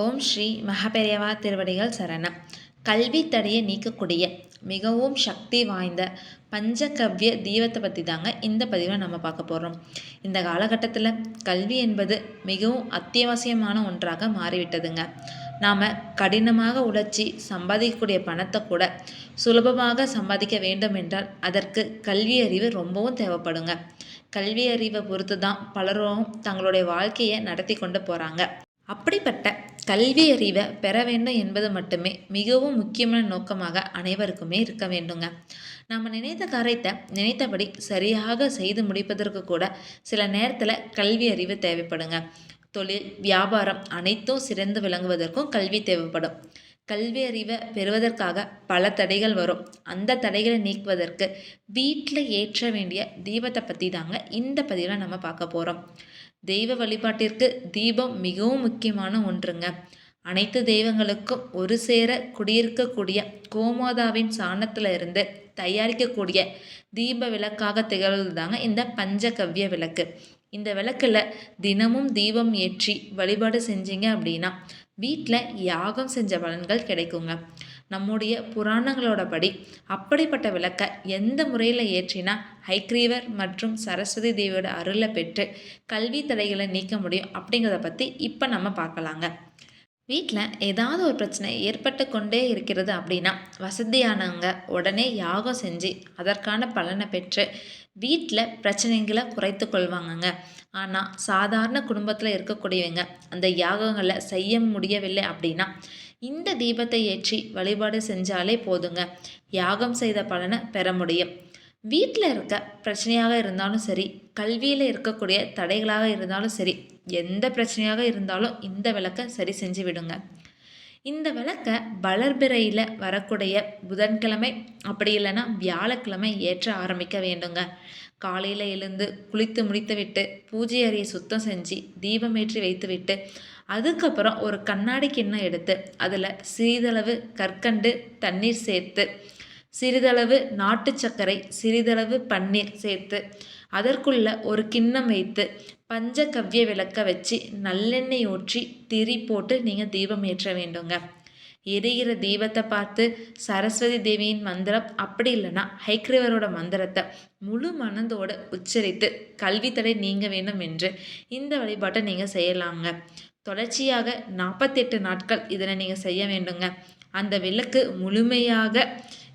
ஓம் ஸ்ரீ மகாபெரியவா திருவடிகள் சரணம். கல்வி தடையை நீக்கக்கூடிய மிகவும் சக்தி வாய்ந்த பஞ்சகவ்ய தீபத்தை பற்றி தாங்க இந்த பதிவில் நம்ம பார்க்க போகிறோம் இந்த காலகட்டத்தில் கல்வி என்பது மிகவும் அத்தியாவசியமான ஒன்றாக மாறிவிட்டதுங்க. நாம் கடினமாக உழைச்சி சம்பாதிக்கக்கூடிய பணத்தை கூட சுலபமாக சம்பாதிக்க வேண்டும் என்றால் அதற்கு கல்வி அறிவு ரொம்பவும் தேவைப்படுங்க. கல்வி அறிவை பொறுத்து தான் பலரும் தங்களுடைய வாழ்க்கையை நடத்தி கொண்டு போகிறாங்க அப்படிப்பட்ட கல்வி அறிவை பெற வேண்டும் என்பது மட்டுமே மிகவும் முக்கியமான நோக்கமாக அனைவருக்குமே இருக்க வேண்டுங்க. நம்ம நினைத்த காரியத்தை நினைத்தபடி சரியாக செய்து முடிப்பதற்கு கூட சில நேரத்தில் கல்வி அறிவு தேவைப்படுங்க. தொழில் வியாபாரம் அனைத்தும் சிறந்து விளங்குவதற்கும் கல்வி தேவைப்படும். கல்வி அறிவை பெறுவதற்காக பல தடைகள் வரும். அந்த தடைகளை நீக்குவதற்கு வீட்டில் ஏற்ற வேண்டிய தீபத்தை பற்றி தாங்க இந்த பதிவில் நம்ம பார்க்க போகிறோம் தெய்வ வழிபாட்டிற்கு தீபம் மிகவும் முக்கியமான ஒன்றுங்க. அனைத்து தெய்வங்களுக்கும் ஒரு சேர குடியிருக்கக்கூடிய கோமாதாவின் சாணத்தில் இருந்து தயாரிக்கக்கூடிய தீப விளக்காக திகழ்வது தாங்க இந்த பஞ்சகவ்ய விளக்கு. இந்த விளக்கில் தினமும் தீபம் ஏற்றி வழிபாடு செஞ்சீங்க அப்படின்னா வீட்டில் யாகம் செஞ்ச பலன்கள் கிடைக்குங்க. நம்முடைய புராணங்களோட படி அப்படிப்பட்ட விளக்கை எந்த முறையில் ஏற்றினா ஹைக்ரீவர் மற்றும் சரஸ்வதி தேவியோட அருளை பெற்று கல்வி தடைகளை நீக்க முடியும் அப்படிங்கிறத பற்றி இப்போ நம்ம பார்க்கலாங்க. வீட்டில் ஏதாவது ஒரு பிரச்சனை ஏற்பட்டு கொண்டே இருக்கிறது அப்படின்னா வசதியானவங்க உடனே யாகம் செஞ்சு அதற்கான பலனை பெற்று வீட்டில் பிரச்சனைகளை குறைத்து கொள்வாங்கங்க. ஆனால் சாதாரண குடும்பத்தில் இருக்கக்கூடியவங்க அந்த யாகங்களை செய்ய முடியவில்லை அப்படின்னா இந்த தீபத்தை ஏற்றி வழிபாடு செஞ்சாலே போதுங்க. யாகம் செய்த பலனை பெற முடியும். வீட்டில் இருக்க பிரச்சனையாக இருந்தாலும் சரி கல்வியில் இருக்கக்கூடிய தடைகளாக இருந்தாலும் சரி எந்த பிரச்சனையாக இருந்தாலும் இந்த விளக்கை சரி செஞ்சு விடுங்க. இந்த விளக்கை வளர்பிறையில் வரக்கூடிய புதன்கிழமை அப்படி இல்லைன்னா வியாழக்கிழமை ஏற்ற ஆரம்பிக்க வேண்டுங்க. காலையில் எழுந்து குளித்து முடித்து விட்டு பூஜை அறையை சுத்தம் செஞ்சு தீபம் ஏற்றி வைத்து விட்டு அதுக்கப்புறம் ஒரு கண்ணாடி கிண்ணம் எடுத்து அதில் சிறிதளவு கற்கண்டு தண்ணீர் சேர்த்து சிறிதளவு நாட்டு சர்க்கரை சிறிதளவு பன்னீர் சேர்த்து அதற்குள்ள ஒரு கிண்ணம் வைத்து பஞ்சகவ்ய விளக்க வச்சு நல்லெண்ணெய் ஊற்றி திரி போட்டு நீங்கள் தீபம் ஏற்ற வேண்டுங்க. எரிகிற தீபத்தை பார்த்து சரஸ்வதி தேவியின் மந்திரம் அப்படி இல்லைன்னா ஹைக்ரீவரோட மந்திரத்தை முழு மனதோடு உச்சரித்து கல்வி தடை நீங்க வேண்டும் என்று இந்த வழிபாட்டை நீங்கள் செய்யலாங்க. தொடர்ச்சியாக நாற்பத்தெட்டு நாட்கள் இதனை நீங்கள் செய்ய வேண்டுங்க. அந்த விளக்கு முழுமையாக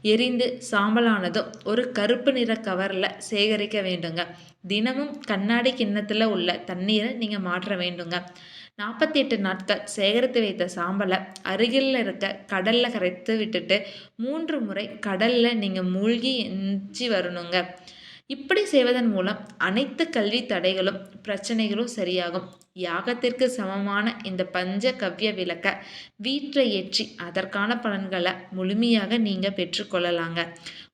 எரிந்து சாம்பலானதும் ஒரு கருப்பு நிற கவரில் சேகரிக்க வேண்டுங்க. தினமும் கண்ணாடி கிண்ணத்தில் உள்ள தண்ணீரை நீங்கள் மாற்ற வேண்டுங்க. நாற்பத்தி எட்டு நாட்கள் சேகரித்து வைத்த சாம்பலை அருகில் இருக்க கடலில் கரைத்து விட்டுட்டு மூன்று முறை கடலில் நீங்கள் மூழ்கி எஞ்சி வரணுங்க. இப்படி செய்வதன் மூலம் அனைத்து கல்வி தடைகளும் பிரச்சனைகளும் சரியாகும். யாகத்திற்கு சமமான இந்த பஞ்ச கவ்ய விளக்க வீட்டில் ஏற்றி அதற்கான பலன்களை முழுமையாக நீங்கள் பெற்றுக்கொள்ளலாங்க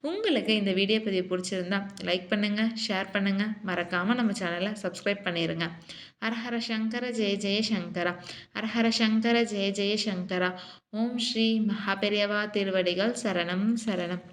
உங்களுக்கு இந்த வீடியோ பதிவு பிடிச்சிருந்தா லைக் பண்ணுங்கள் ஷேர் பண்ணுங்கள் மறக்காமல் நம்ம சேனலை சப்ஸ்கிரைப் பண்ணிடுங்க ஹரஹர சங்கர ஜெய ஜெய சங்கரா. ஹரஹர சங்கர ஜெய ஜெய சங்கரா. ஓம் ஸ்ரீ மகாபெரியவா திருவடிகள் சரணம் சரணம்.